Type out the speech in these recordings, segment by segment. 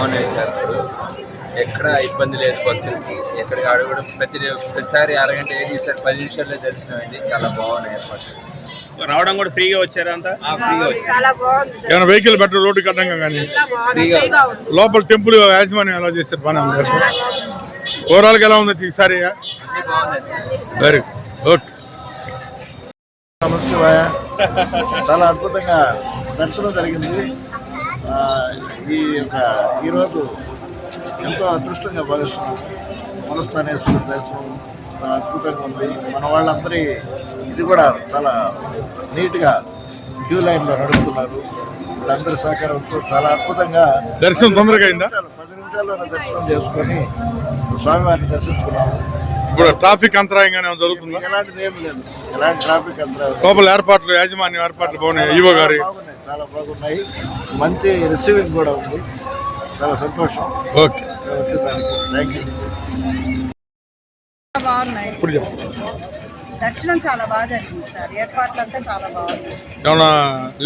బాగున్నాయి సార్. ఎక్కడ ఇబ్బంది లేదు భక్తులకి. ఎక్కడికి అడగడం ప్రతి ప్రతిసారి అరగంట ఏం చేశారు పది నిమిషాల్లో దర్శనం అయింది. చాలా బాగున్నాయి ఏర్పాట్లు. రావడం కూడా ఫ్రీగా వచ్చారా అంతా? ఆ, ఫ్రీగా వచ్చి చాలా బాగుంది సార్. ఏమైనా వెహికల్ బెటర్ రోడ్డు కట్టంగా కానీ? ఫ్రీగా లోపల టెంపుల్ యాజమాన్యం ఎలా చేశారు బాగానే ఉంది? ఓవరాల్గా ఎలా ఉంది ఈసారి? వెరీ ఓకే నమశివాయ చాలా అద్భుతంగా దర్శనం జరిగింది. ఈ యొక్క ఈరోజు ఎంతో అదృష్టంగా భావిస్తున్నాం. మనస్థానేశ్వర దర్శనం చాలా అద్భుతంగా ఉంది. మన వాళ్ళందరి ఇది కూడా చాలా నీట్గా క్యూ లైన్లో నడుపుతున్నారు. వీళ్ళందరి సహకారంతో చాలా అద్భుతంగా దర్శనం తొందరగా? పది నిమిషాలు- పది నిమిషాల్లోనే దర్శనం చేసుకొని స్వామివారిని దర్శించుకున్నాము ఇప్పుడు ట్రాఫిక్ అంతరాయంగానే ఏమైనా జరుగుతుందా ఎలాంటిది ఏం లేదు. ఎలాంటి ట్రాఫిక్ అంతా లోపల ఏర్పాట్లు యాజమాన్యం ఏర్పాట్లు బాగున్నాయి? ఈవో గారి? బాగున్నాయి చాలా బాగున్నాయి. మంచి రిసీవింగ్ కూడా ఉంది. చాలా సంతోషం. ఓకే. Thank you. బాగున్నాయి. ఇప్పుడు చెప్పు దర్శనం చాలా బాగా జరిగింది సార్. ఏర్పాట్లు అంతా చాలా బాగుంది ఏమన్నా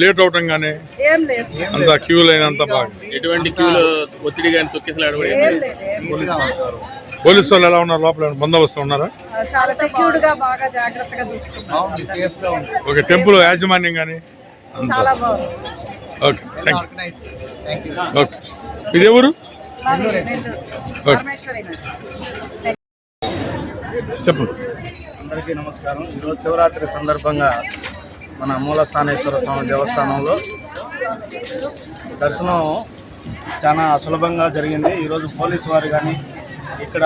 లేట్ అవటం కానీ ఏం లేదు సార్. అంతా క్యూ లైన్ అంతా బాగా. ఎటువంటి క్యూలో ఒత్తిడి కానీ తొక్కిసలాడు కూడా ఏం లేదు ఏం లేదు. పోలీసు వాళ్ళు ఎలా ఉన్నారు లోపల? బందోబస్తు ఉన్నారా? చాలా సెక్యూర్డ్గా బాగా జాగ్రత్తగా చూసుకున్నాం ఓకే టెంపుల్ యాజమాన్యం కానీ చాలా బాగుంది. Okay thank you okay. ఇది ఎవరు. చెప్పు. అందరికీ నమస్కారం. ఈరోజు శివరాత్రి సందర్భంగా మన మూలస్థానేశ్వర స్వామి దేవస్థానంలో దర్శనం చాలా సులభంగా జరిగింది. ఈరోజు పోలీసు వారు కానీ ఇక్కడ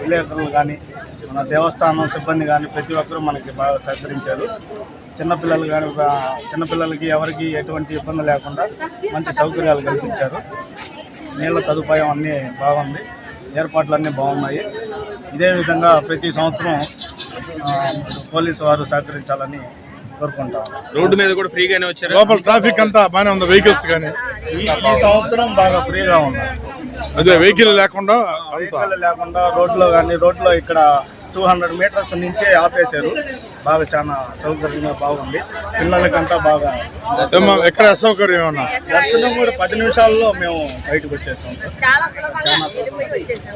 విలేకరులు కానీ మన దేవస్థానం సిబ్బంది కానీ ప్రతి ఒక్కరూ మనకి బాగా సహకరించారు. చిన్నపిల్లలు కానీ చిన్నపిల్లలకి ఎవరికి ఎటువంటి ఇబ్బంది లేకుండా మంచి సౌకర్యాలు కల్పించారు. నీళ్ళ సదుపాయం అన్నీ బాగుంది. ఏర్పాట్లు అన్నీ బాగున్నాయి. ఇదే విధంగా ప్రతి సంవత్సరం పోలీసు వారు సహకరించాలని కోరుకుంటాం. రోడ్డు మీద కూడా ఫ్రీగానే వచ్చారా? లోపల ట్రాఫిక్ అంతా బాగానే ఉంది వెహికల్స్ కానీ ఈ ఈ సంవత్సరం బాగా ఫ్రీగా ఉంది. అదే వెహికల్ లేకుండా అంతా. వెహికల్ లేకుండా రోడ్లో కానీ రోడ్లో ఇక్కడ టూ హండ్రెడ్ మీటర్స్ నుంచే ఆపేశారు. బాగా చాలా సౌకర్యంగా బాగుంది. పిల్లలకంతా బాగా ఏమ్మా, ఎక్కడ అసౌకర్యం ఏమన్నా? దర్శనం కూడా పది నిమిషాల్లో మేము బయటకు వచ్చేసాం చాలా సులభంగా వెళ్ళిపోయి వచ్చేసాం.